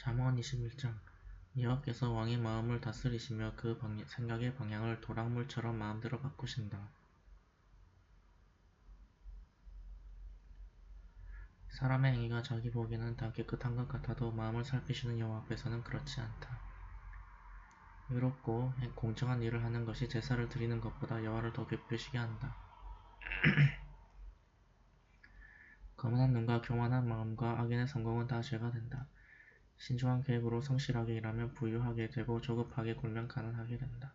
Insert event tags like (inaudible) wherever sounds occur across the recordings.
잠언 21장 여호와께서 왕의 마음을 다스리시며 그 생각의 방향을 도랑물처럼 마음대로 바꾸신다. 사람의 행위가 자기 보기에는 다 깨끗한 것 같아도 마음을 살피시는 여호와 앞에서는 그렇지 않다. 의롭고 공정한 일을 하는 것이 제사를 드리는 것보다 여호와를 더 기쁘시게 한다. (clears throat) 거만한 눈과 교만한 마음과 악인의 성공은 다 죄가 된다. 신중한 계획으로 성실하게 일하면 부유하게 되고 조급하게 굴면 가난하게 된다.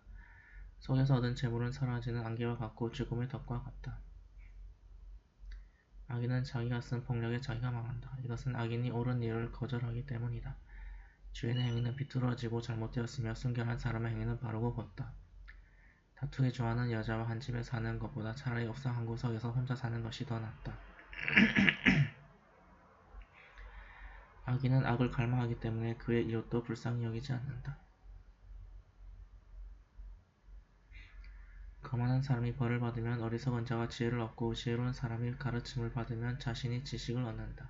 속에서 얻은 재물은 사라지는 안개와 같고 죽음의 덕과 같다. 악인은 자기가 쓴 폭력에 자기가 망한다. 이것은 악인이 옳은 일을 거절하기 때문이다. 주인의 행위는 비뚤어지고 잘못되었으며 순결한 사람의 행위는 바르고 곧다. 다투기 좋아하는 여자와 한 집에 사는 것보다 차라리 옥상 한 구석에서 혼자 사는 것이 더 낫다. (clears throat) 악인은 악을 갈망하기 때문에 그의 이웃도 불쌍히 여기지 않는다. 거만한 사람이 벌을 받으면 어리석은 자가 지혜를 얻고 지혜로운 사람이 가르침을 받으면 자신이 지식을 얻는다.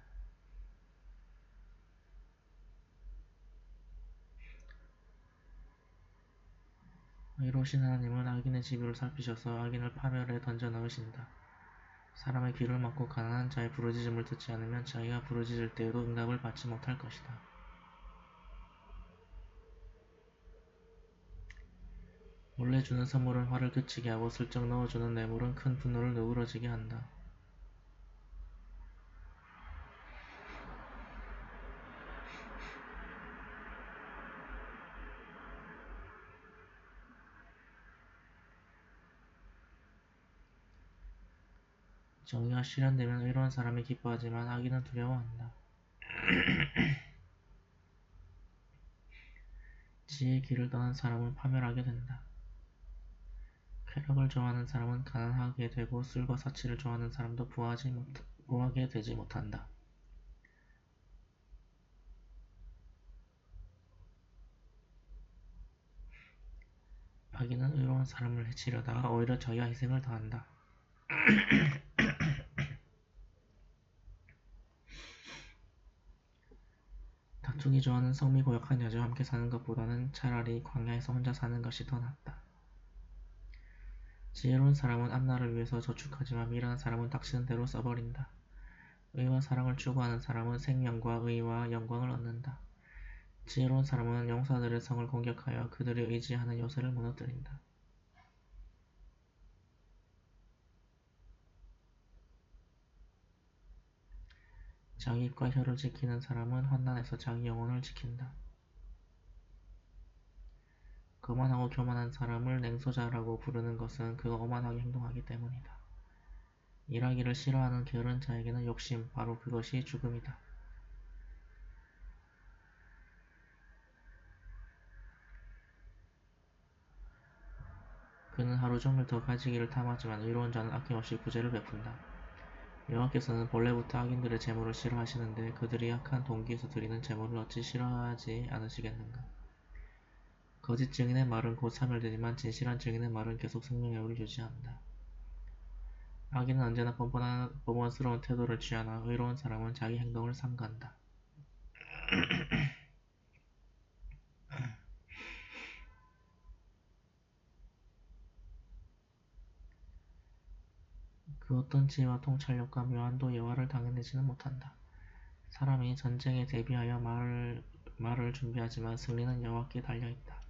의로우신 하나님은 악인의 집을 살피셔서 악인을 파멸에 던져 넣으신다. 사람의 귀를 막고 가난한 자의 부르짖음을 듣지 않으면 자기가 부르짖을 때에도 응답을 받지 못할 것이다. 몰래 주는 선물은 화를 그치게 하고 슬쩍 넣어주는 뇌물은 큰 분노를 누그러지게 한다. 정의가 실현되면 의로운 사람이 기뻐하지만 악인은 두려워한다. (clears throat) 지혜의 길을 떠난 사람은 파멸하게 된다. 쾌락을 좋아하는 사람은 가난하게 되고 술과 사치를 좋아하는 사람도 부하지 못, 부하게 되지 못한다. 악인은 의로운 사람을 해치려다가 오히려 자기가 희생을 당한다. (clears throat) 다투기 좋아하는 성미 고약한 여자와 함께 사는 것보다는 차라리 광야에서 혼자 사는 것이 더 낫다. 지혜로운 사람은 앞날을 위해서 저축하지만 미련한 사람은 닥치는 대로 써버린다. 의와 사랑을 추구하는 사람은 생명과 의와 영광을 얻는다. 지혜로운 사람은 용사들의 성을 공격하여 그들이 의지하는 요새를 무너뜨린다. 자기 입과 혀를 지키는 사람은 환난에서 자기 영혼을 지킨다. 거만하고 교만한 사람을 냉소자라고 부르는 것은 그가 오만하게 행동하기 때문이다. 일하기를 싫어하는 게으른 자에게는 욕심, 바로 그것이 죽음이다. 그는 하루 종일 더 가지기를 탐하지만 의로운 자는 아낌없이 구제를 베푼다. 여호와께서는 본래부터 악인들의 재물을 싫어하시는데 그들이 악한 동기에서 드리는 재물을 어찌 싫어하지 않으시겠는가. 거짓 증인의 말은 곧 사멸되지만 진실한 증인의 말은 계속 생명력을 유지한다. 악인은 언제나 뻔뻔한 뻔뻔스러운 태도를 취하나 의로운 사람은 자기 행동을 삼간다. 그 어떤 지혜와 통찰력과 묘한도 여호와를 당해내지는 못한다. 사람이 전쟁에 대비하여 말을, 말을 준비하지만 승리는 여호와께 달려있다.